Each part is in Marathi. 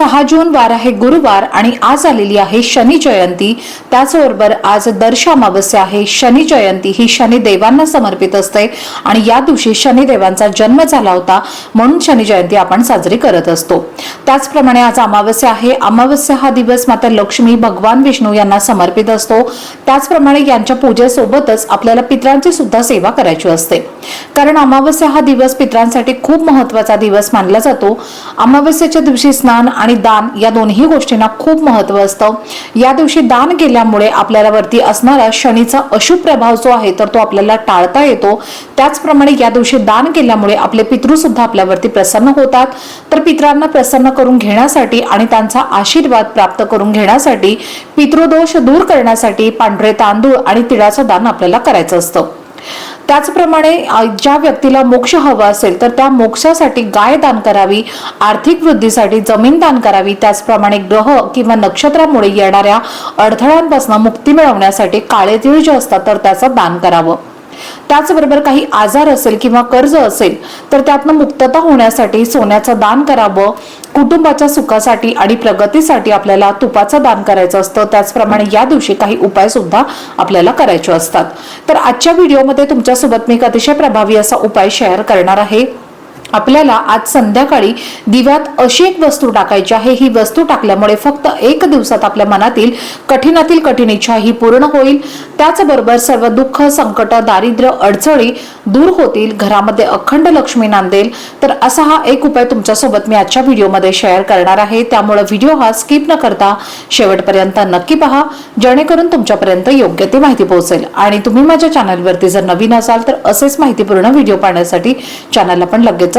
सहा जून वार आहे गुरुवार आणि आज आलेली आहे शनी जयंती. त्याचबरोबर आज दर्श अमावस्या आहे. शनी जयंती ही शनी देवांना समर्पित असते आणि या दिवशी शनी देवांचा जन्म झाला होता म्हणून शनी जयंती आपण साजरी करत असतो. त्याचप्रमाणे आज अमावस्या आहे. अमावस्या हा दिवस माता लक्ष्मी भगवान विष्णू यांना समर्पित असतो. त्याचप्रमाणे यांच्या पूजेसोबतच आपल्याला पित्रांची सुद्धा सेवा करायची असते. कारण अमावस्या हा दिवस पित्रांसाठी खूप महत्त्वाचा दिवस मानला जातो. अमावस्याच्या दिवशी स्नान आणि दान या दोन्ही गोष्टींना खूप महत्त्व असतं. या दिवशी दान केल्यामुळे आपल्याला वरती असणारा शनीचा अशुभ प्रभाव जो आहे तर तो आपल्याला टाळता येतो. त्याचप्रमाणे या दिवशी दान केल्यामुळे आपले पितृ सुद्धा आपल्यावरती प्रसन्न होतात. तर पित्रांना प्रसन्न करून घेण्यासाठी आणि त्यांचा आशीर्वाद प्राप्त करून घेण्यासाठी पितृदोष दूर करण्यासाठी पांढरे तांदूळ आणि तिळाचं दान आपल्याला करायचं असतं. त्याचप्रमाणे ज्या व्यक्तीला मोक्ष हवा असेल तर त्या मोक्षासाठी गाय दान करावी आर्थिक वृद्धीसाठी जमीन दान करावी त्याचप्रमाणे ग्रह किंवा नक्षत्रामुळे येणाऱ्या अडथळ्यांपासून मुक्ती मिळवण्यासाठी काळे तीळ जे असतात तर त्याचं दान करावं. त्याचबरोबर काही आजार असेल किंवा कर्ज असेल तर त्यातनं मुक्तता होण्यासाठी सोन्याचं दान करावं कुटुंबाच्या सुखासाठी आणि प्रगतीसाठी आपल्याला तुपाचं दान करायचं असतं. त्याचप्रमाणे या दिवशी काही उपाय सुद्धा आपल्याला करायचे असतात. तर आजच्या व्हिडिओमध्ये तुमच्यासोबत मी एक अतिशय प्रभावी असा उपाय शेअर करणार आहे. आपल्याला आज संध्याकाळी दिव्यात अशी एक वस्तू टाकायची आहे. ही वस्तू टाकल्यामुळे फक्त एक दिवसात आपल्या मनातील कठीणातील कठीण इच्छा ही पूर्ण होईल. त्याचबरोबर सर्व दुःख संकट दारिद्र्य अडचणी दूर होतील. घरामध्ये अखंड लक्ष्मी नांदेल. तर असा हा एक उपाय तुमच्यासोबत मी आजच्या व्हिडिओमध्ये शेअर करणार आहे. त्यामुळे व्हिडिओ हा स्किप न करता शेवटपर्यंत नक्की पहा. जेणेकरून तुमच्यापर्यंत योग्य ती माहिती पोहोचेल. आणि तुम्ही माझ्या चॅनलवरती जर नवीन असाल तर असेच माहितीपूर्ण व्हिडिओ पाहण्यासाठी चॅनलला पण लगेच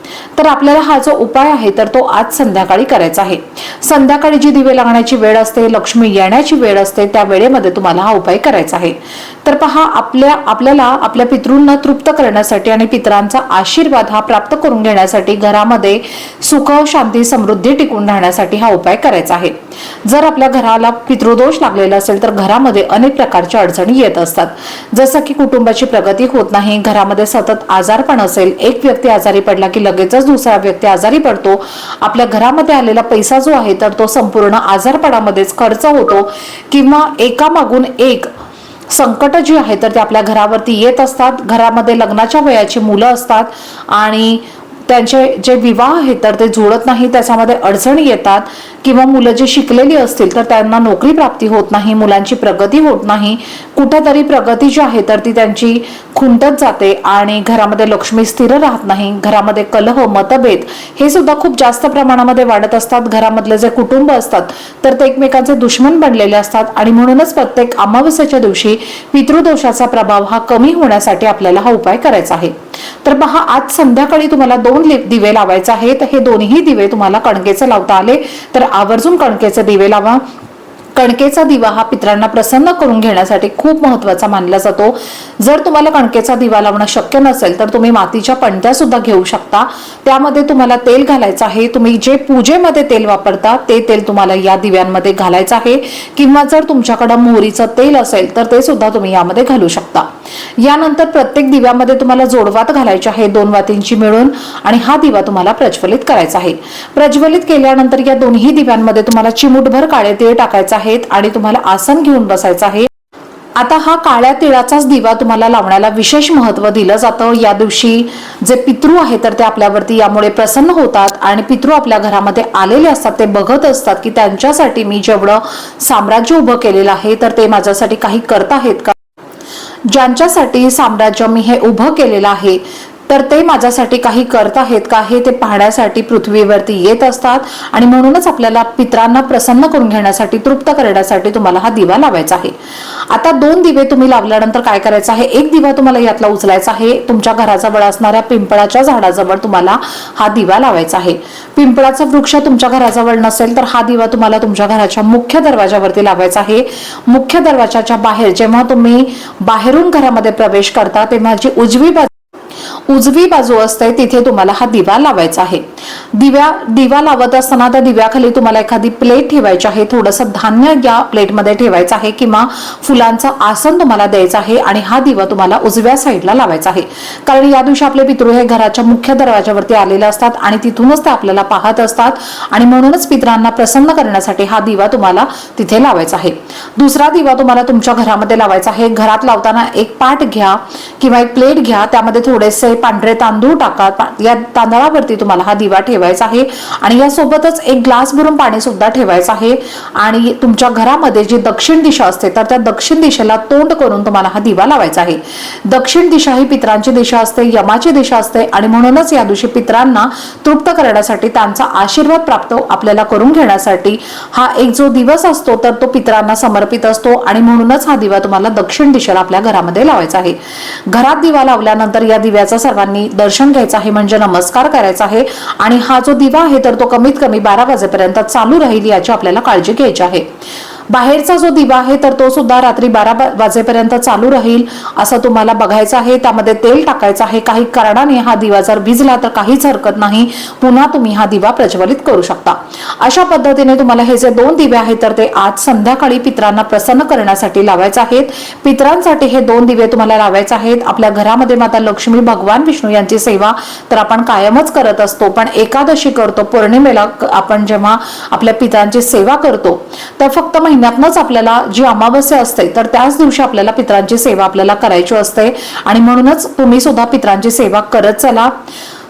तर आपल्याला हा जो उपाय आहे तर तो आज संध्याकाळी करायचा आहे. संध्याकाळी जी दिवे लागण्याची वेळ असते लक्ष्मी येण्याची वेळ असते त्या वेळेमध्ये तुम्हाला हा उपाय करायचा आहे. तर पहा आपल्या आपल्याला आपल्या पितृंना तृप्त करण्यासाठी आणि पितरांचा आशीर्वाद हा प्राप्त करून घेण्यासाठी घरामध्ये सुख शांती समृद्धी टिकून राहण्यासाठी हा उपाय करायचा आहे. जर आपल्या घराला पितृदोष लागलेला असेल तर घरामध्ये अनेक प्रकारच्या अडचणी येत असतात. जसं की कुटुंबाची प्रगती होत नाही घरामध्ये सतत आजारपण असेल एक व्यक्ती आजारी पडला की लगेचच दुसरा व्यक्ती आजारी पडतो. आपल्या घरामध्ये आलेला पैसा जो आहे तर तो संपूर्ण आजारपणामध्येच खर्च होतो किंवा एकामागून एक संकट जी आहे तर ते आपल्या घरावरती येत असतात. घरामध्ये लग्नाच्या वयाची मुलं असतात आणि त्यांचे जे विवाह आहेत तर ते जुळत नाही त्याच्यामध्ये अडचणी येतात किंवा मुलं जे शिकलेली असतील तर त्यांना नोकरी प्राप्ती होत नाही मुलांची प्रगती होत नाही. कुठेतरी प्रगती जी आहे तर ती त्यांची खुंटत जाते आणि घरामध्ये लक्ष्मी स्थिर राहत नाही. घरामध्ये कलह मतभेद हे सुद्धा खूप जास्त प्रमाणामध्ये वाढत असतात. घरामधले जे कुटुंब असतात तर ते एकमेकांचे दुश्मन बनलेले असतात आणि म्हणूनच प्रत्येक अमावस्येच्या दिवशी पितृदोषाचा प्रभाव हा कमी होण्यासाठी आपल्याला हा उपाय करायचा आहे. तर पहा आज संध्याकाळी तुम्हाला दोन दिवे लावायचे आहेत. हे दोन्ही दिवे तुम्हाला कणकेचे लावता आले. तर आवर्जून कणकेचे दिवे लावा. कणकेचा दिवा हा पित्रांना प्रसन्न करून घेण्यासाठी खूप महत्त्वाचा मानला जातो. जर तुम्हाला कणकेचा दिवा लावणं शक्य नसेल तर तुम्ही मातीच्या पणत्या सुद्धा घेऊ शकता. त्यामध्ये तुम्हाला तेल घालायचं आहे. तुम्ही जे पूजेमध्ये तेल वापरता ते तेल तुम्हाला या दिव्यांमध्ये घालायचं आहे. किंवा जर तुमच्याकडं मोहरीचं तेल असेल तर ते सुद्धा तुम्ही यामध्ये घालू शकता. यानंतर प्रत्येक दिव्यामध्ये तुम्हाला जोडवात घालायचे आहे दोन वातींची मिळून आणि हा दिवा तुम्हाला प्रज्वलित करायचा आहे. प्रज्वलित केल्यानंतर या दोन्ही दिव्यांमध्ये तुम्हाला चिमूटभर काळे तीळ टाकायचे आहेत आणि तुम्हाला आसन घेऊन बसायचं आहे. आता हा काळ्या तिळाचाच दिवा तुम्हाला लावण्याला विशेष महत्त्व दिलं जातं. या दिवशी जे पितृ आहे तर ते आपल्यावरती यामुळे प्रसन्न होतात आणि पितृ आपल्या घरामध्ये आलेले असतात ते बघत असतात की त्यांच्यासाठी मी जेवढं साम्राज्य उभं केलेलं आहे तर ते माझ्यासाठी काही करत आहेत का? ज्यांच्यासाठी साम्राज्य मी हे उभं केलेलं आहे तर ते माझ्यासाठी काही करत आहेत का हे ते पाहण्यासाठी पृथ्वीवरती येत असतात. आणि म्हणूनच आपल्याला पित्रांना प्रसन्न करून घेण्यासाठी तृप्त करण्यासाठी तुम्हाला हा दिवा लावायचा आहे. आता दोन दिवे तुम्ही लावल्यानंतर काय करायचं आहे? एक दिवा तुम्हाला यातला उचलायचा आहे. तुमच्या घराजवळ असणाऱ्या पिंपळाच्या झाडाजवळ तुम्हाला हा दिवा लावायचा आहे. पिंपळाचा वृक्ष तुमच्या घराजवळ नसेल तर हा दिवा तुम्हाला तुमच्या घराच्या मुख्य दरवाजावरती लावायचा आहे. मुख्य दरवाजाच्या बाहेर जेव्हा तुम्ही बाहेरून घरामध्ये प्रवेश करता तेव्हा जी उजवी बाजू उजवी बाजू असते तिथे तुम्हाला हा दिवा लावायचा आहे. दिव्या दिवा लावत असताना त्या दिव्याखाली तुम्हाला एखादी प्लेट ठेवायची आहे थोडंसं धान्य या प्लेटमध्ये ठेवायचं आहे किंवा फुलांचं आसन तुम्हाला द्यायचं आहे आणि हा दिवा तुम्हाला उजव्या साईडला लावायचा आहे. कारण या दिवशी आपले पितृ हे घराच्या मुख्य दरवाजावरती आलेले असतात आणि तिथूनच ते आपल्याला पाहत असतात आणि म्हणूनच पितरांना प्रसन्न करण्यासाठी हा दिवा तुम्हाला तिथे लावायचा आहे. दुसरा दिवा तुम्हाला तुमच्या घरामध्ये लावायचा आहे. घरात लावताना एक पाट घ्या किंवा एक प्लेट घ्या त्यामध्ये थोडेसे पांढरे तांदूळ टाका. या तांदळावरती तुम्हाला हा दिवा ठेवायचा आहे. आणि यासोबतच एक ग्लास भरून पाणी सुद्धा ठेवायचं आहे. आणि तुमच्या घरामध्ये जी दक्षिण दिशा असते तर त्या दक्षिण दिशेला तोंड करून तुम्हाला हा दिवा लावायचा आहे. दक्षिण दिशा ही पित्रांची दिशा असते यमाची दिशा असते आणि म्हणूनच या दिवशी पित्रांना तृप्त करण्यासाठी त्यांचा आशीर्वाद प्राप्त आपल्याला करून घेण्यासाठी हा एक जो दिवस असतो तर तो पित्रांना समर्पित असतो आणि म्हणूनच हा दिवा तुम्हाला दक्षिण दिशेला आपल्या घरामध्ये लावायचा आहे. घरात दिवा लावल्यानंतर या दिव्याचा सर्वांनी दर्शन घ्यायचं आहे म्हणजे नमस्कार करायचा आहे. आणि हा जो दिवा आहे तर तो कमीत कमी बारा वाजेपर्यंत चालू राहील याची आपल्याला काळजी घ्यायची आहे. बाहेरचा जो दिवा आहे तर तो सुद्धा रात्री बारा वाजेपर्यंत चालू राहील असं तुम्हाला बघायचं आहे. त्यामध्ये तेल टाकायचं आहे. काही कारणाने हा दिवा जर भिजला तर काहीच हरकत नाही. पुन्हा तुम्ही हा दिवा प्रज्वलित करू शकता. अशा पद्धतीने तुम्हाला हे जे दोन दिवे आहेत तर ते आज संध्याकाळी पित्रांना प्रसन्न करण्यासाठी लावायचे आहेत. पित्रांसाठी हे दोन दिवे तुम्हाला लावायचे आहेत. आपल्या घरामध्ये माता लक्ष्मी भगवान विष्णू यांची सेवा तर आपण कायमच करत असतो. पण एकादशी करतो. पौर्णिमेला आपण जेव्हा आपल्या पित्रांची सेवा करतो तर फक्त महिन्यातनंच आपल्याला जी अमावस्या असते तर त्याच दिवशी आपल्याला पित्रांची सेवा आपल्याला करायची असते. आणि म्हणूनच तुम्ही सुद्धा पित्रांची सेवा करत चला.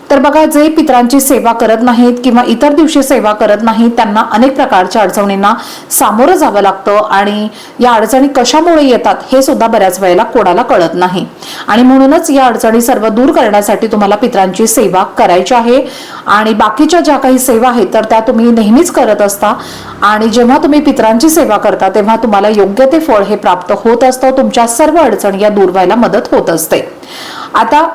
तर बघा जे पित्रांची सेवा करत नाहीत किंवा इतर दिवशी सेवा करत नाहीत त्यांना अनेक प्रकारच्या अडचणींना सामोरं जावं लागतं आणि या अडचणी कशामुळे येतात हे सुद्धा बऱ्याच वेळेला कोणाला कळत नाही. आणि म्हणूनच या अडचणी सर्व दूर करण्यासाठी तुम्हाला पित्रांची सेवा करायची आहे. आणि बाकीच्या ज्या काही सेवा आहेत तर त्या तुम्ही नेहमीच करत असता. आणि जेव्हा तुम्ही पितरांची सेवा करता तेव्हा तुम्हाला योग्य ते फळ हे प्राप्त होत असतं. तुमच्या सर्व अडचणी या दूर व्हायला मदत होत असते. आता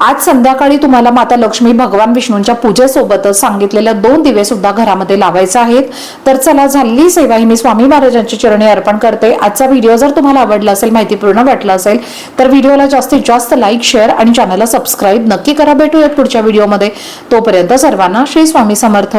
आज संध्याकाळी तुम्हाला माता लक्ष्मी भगवान विष्णूंच्या पूजेसोबतच सांगितलेल्या दोन दिवे सुद्धा घरामध्ये लावायचे आहेत. तर चला झालेली सेवा. ही मी स्वामी महाराजांची चरणी अर्पण करते. आजचा व्हिडिओ जर तुम्हाला आवडला असेल माहितीपूर्ण वाटला असेल तर व्हिडिओला जास्तीत जास्त लाईक शेअर आणि चॅनलला सबस्क्राईब नक्की करा. भेटूयात पुढच्या व्हिडिओमध्ये. तोपर्यंत सर्वांना श्री स्वामी समर्थ.